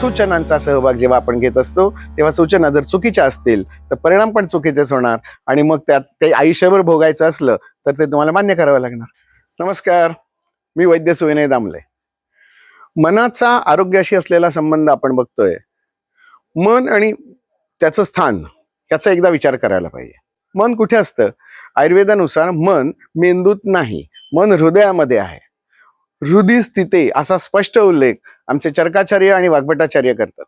सूचनांचा सहभाग जेव्हा आपण घेत असतो तेव्हा सूचना जर चुकीच्या असतील तर परिणाम पण चुकीचेच होणार आणि मग त्यात ते आयुष्यभर भोगायचं असलं तर ते तुम्हाला मान्य करावं लागणार. नमस्कार मी वैद्य सुविनय दामले. मनाचा आरोग्याशी असलेला संबंध आपण बघतोय. मन आणि त्याचं स्थान याचा एकदा विचार करायला पाहिजे. मन कुठे असतं? आयुर्वेदानुसार मन मेंदूत नाही मन हृदयामध्ये आहे. हृदय स्थिते असा स्पष्ट उल्लेख आमचे चरकाचार्य आणि वाग्भटाचार्य करतात.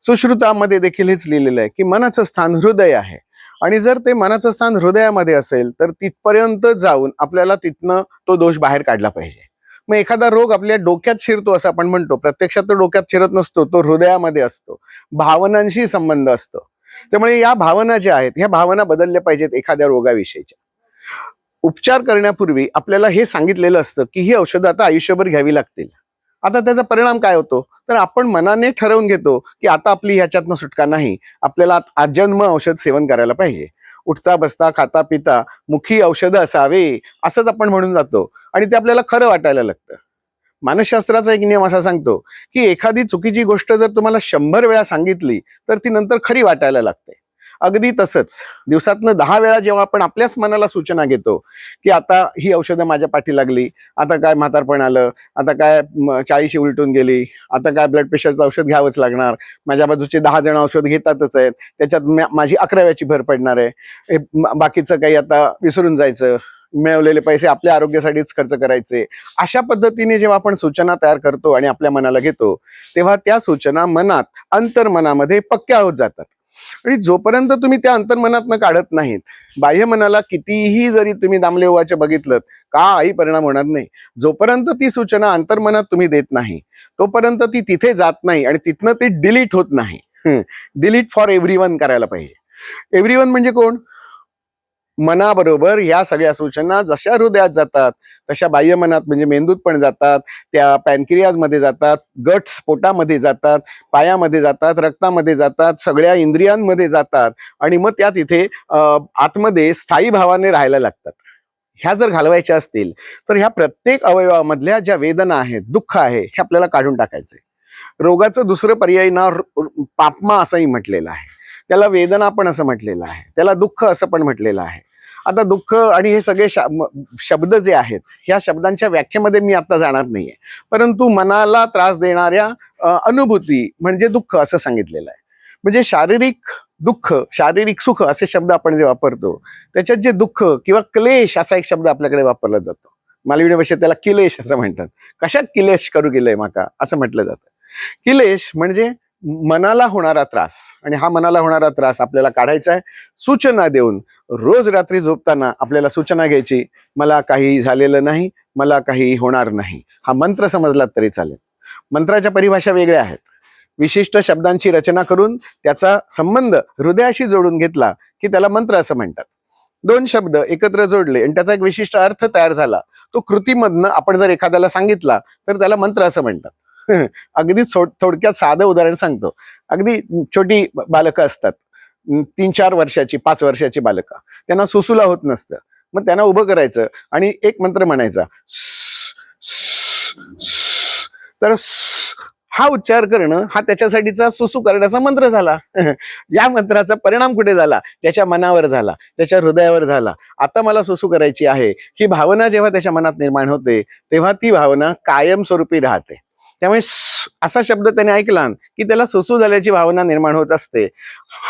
सुश्रुतामध्ये देखील हेच लिहिलेलं आहे की मनाचं स्थान हृदय आहे. आणि जर ते मनाचं स्थान हृदयामध्ये असेल तर तिथपर्यंत जाऊन आपल्याला तिथनं तो दोष बाहेर काढला पाहिजे. मग एखादा रोग आपल्या डोक्यात शिरतो असं आपण म्हणतो. प्रत्यक्षात तो डोक्यात शिरत नसतो तो हृदयामध्ये असतो. भावनांशी संबंध असतो. त्यामुळे या भावना ज्या आहेत ह्या भावना बदलल्या पाहिजेत एखाद्या रोगाविषयीच्या. उपचार करण्यापूर्वी आपल्याला हे सांगितलेलं असतं की ही औषधं आता आयुष्यभर घ्यावी लागतील. आता त्याचा परिणाम काय होतो? तर आपण मनाने ठरवून घेतो की आता आपली ह्याच्यातनं सुटका नाही. आपल्याला आजन्म औषध सेवन करायला पाहिजे. उठता बसता खाता पिता मुखी औषधं असावे असंच आपण म्हणून जातो. आणि ते आपल्याला खरं वाटायला लागतं. मानसशास्त्राचा एक नियम असा सांगतो की एखादी चुकीची गोष्ट जर तुम्हाला शंभर वेळा सांगितली तर ती नंतर खरी वाटायला लागते. अगदी तसंच. दिवसातनं दहा वेळा जेव्हा आपण आपल्याच मनाला सूचना घेतो की आता ही औषधं माझ्या पाठी लागली आता काय म्हातारपण आलं आता काय चाळीशी उलटून गेली आता काय ब्लड प्रेशरचं औषध घ्यावंच लागणार माझ्या बाजूचे दहा जण औषध घेतातच आहेत त्याच्यात माझी अकराव्याची भर पडणार आहे. बाकीचं काही आता विसरून जायचं मिळवलेले पैसे आपल्या आरोग्यासाठीच खर्च करायचे. अशा पद्धतीने जेव्हा आपण सूचना तयार करतो आणि आपल्या मनाला घेतो तेव्हा त्या सूचना मनात अंतर्मनामध्ये पक्क्या होत जातात. आणि जोपर्यंत तुम्ही त्या अंतर्मनातनं काढत नाहीत बाह्य मनाला कितीही जरी तुम्ही दामले ओवाचे बघितलं काही परिणाम होणार नाही. जोपर्यंत ती सूचना अंतर्मनात तुम्ही देत नाही तोपर्यंत ती तिथे जात नाही आणि तिथनं ती डिलीट होत नाही. डिलीट फॉर एव्हरी करायला पाहिजे. एव्हरी म्हणजे कोण? मनाबरोबर ह्या सगळ्या सूचना जशा हृदयात जातात तशा बाह्य मनात म्हणजे मेंदूत पण जातात त्या पॅनक्रियाजमध्ये जातात गट स्फोटामध्ये जातात पायामध्ये जातात रक्तामध्ये जातात सगळ्या इंद्रियांमध्ये जातात आणि मग त्या तिथे आतमध्ये स्थायी भावाने राहायला लागतात. ह्या जर घालवायच्या असतील तर ह्या प्रत्येक अवयवामधल्या ज्या वेदना आहेत दुःख आहे हे आपल्याला काढून टाकायचंय. रोगाचं दुसरं पर्याय ना पापमा असंही म्हटलेलं आहे. त्याला वेदना पण असं म्हटलेलं आहे. त्याला दुःख असं पण म्हटलेलं आहे. आता दुःख आणि हे सगळे शा- शब्द जे आहेत ह्या शब्दांच्या व्याख्येमध्ये मी आता जाणार नाहीये. परंतु मनाला त्रास देणाऱ्या अनुभूती म्हणजे दुःख असं सांगितलेलं आहे. म्हणजे शारीरिक दुःख शारीरिक सुख असे शब्द आपण जे वापरतो त्याच्यात जे दुःख किंवा क्लेश असा एक शब्द आपल्याकडे वापरला जातो. मालविणी भाषेत त्याला किलेश असं म्हणतात. कशात किलेश करू गेलंय माका? असं म्हटलं जातं. किलेश म्हणजे मनाला होणारा त्रास. आणि हा मनाला होणारा त्रास आपल्याला काढायचा आहे सूचना देऊन रोज रात्री झोपताना आपल्याला सूचना घ्यायची मला काही झालेलं नाही मला काही होणार नाही. हा मंत्र समजलात तरी चालेल. मंत्राच्या परिभाषा वेगळ्या आहेत. विशिष्ट शब्दांची रचना करून त्याचा संबंध हृदयाशी जोडून घेतला की त्याला मंत्र असं म्हणतात. दोन शब्द एकत्र जोडले आणि त्याचा एक विशिष्ट अर्थ तयार झाला. तो कृतीमधनं आपण जर एखाद्याला सांगितला तर त्याला मंत्र असं म्हणतात. अगदी थोडक्यात साधं उदाहरण सांगतो. अगदी छोटी बालकं असतात. तीन चार वर्षाची पाच वर्षाची बालकं. त्यांना सुसूला होत नसतं. मग त्यांना उभं करायचं आणि एक मंत्र म्हणायचा. तर हा उच्चार करणं हा त्याच्यासाठीचा सुसू करण्याचा मंत्र झाला. या मंत्राचा परिणाम कुठे झाला? त्याच्या मनावर झाला त्याच्या हृदयावर झाला. आता मला सुसू करायची आहे. ही भावना जेव्हा त्याच्या मनात निर्माण होते तेव्हा ती भावना कायमस्वरूपी राहते. त्यामुळे असा शब्द त्याने ऐकला की त्याला सुसू झाल्याची भावना निर्माण होत असते.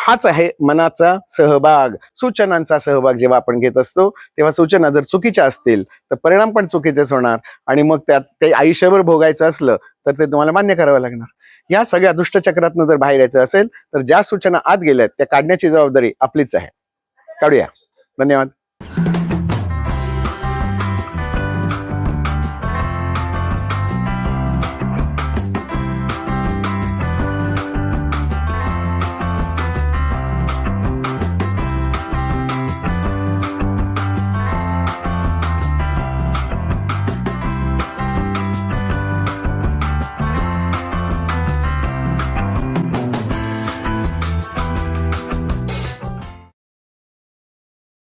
हाच आहे मनाचा सहभाग. सूचनांचा सहभाग जेव्हा आपण घेत असतो तेव्हा सूचना जर चुकीच्या असतील तर परिणाम पण चुकीचेच होणार आणि मग त्यात ते आयुष्यभर भोगायचं असलं तर ते तुम्हाला मान्य करावं लागणार. या सगळ्या दुष्टचक्रातनं जर बाहेर यायचं असेल तर ज्या सूचना आत गेल्यात त्या काढण्याची जबाबदारी आपलीच आहे. काढूया. धन्यवाद.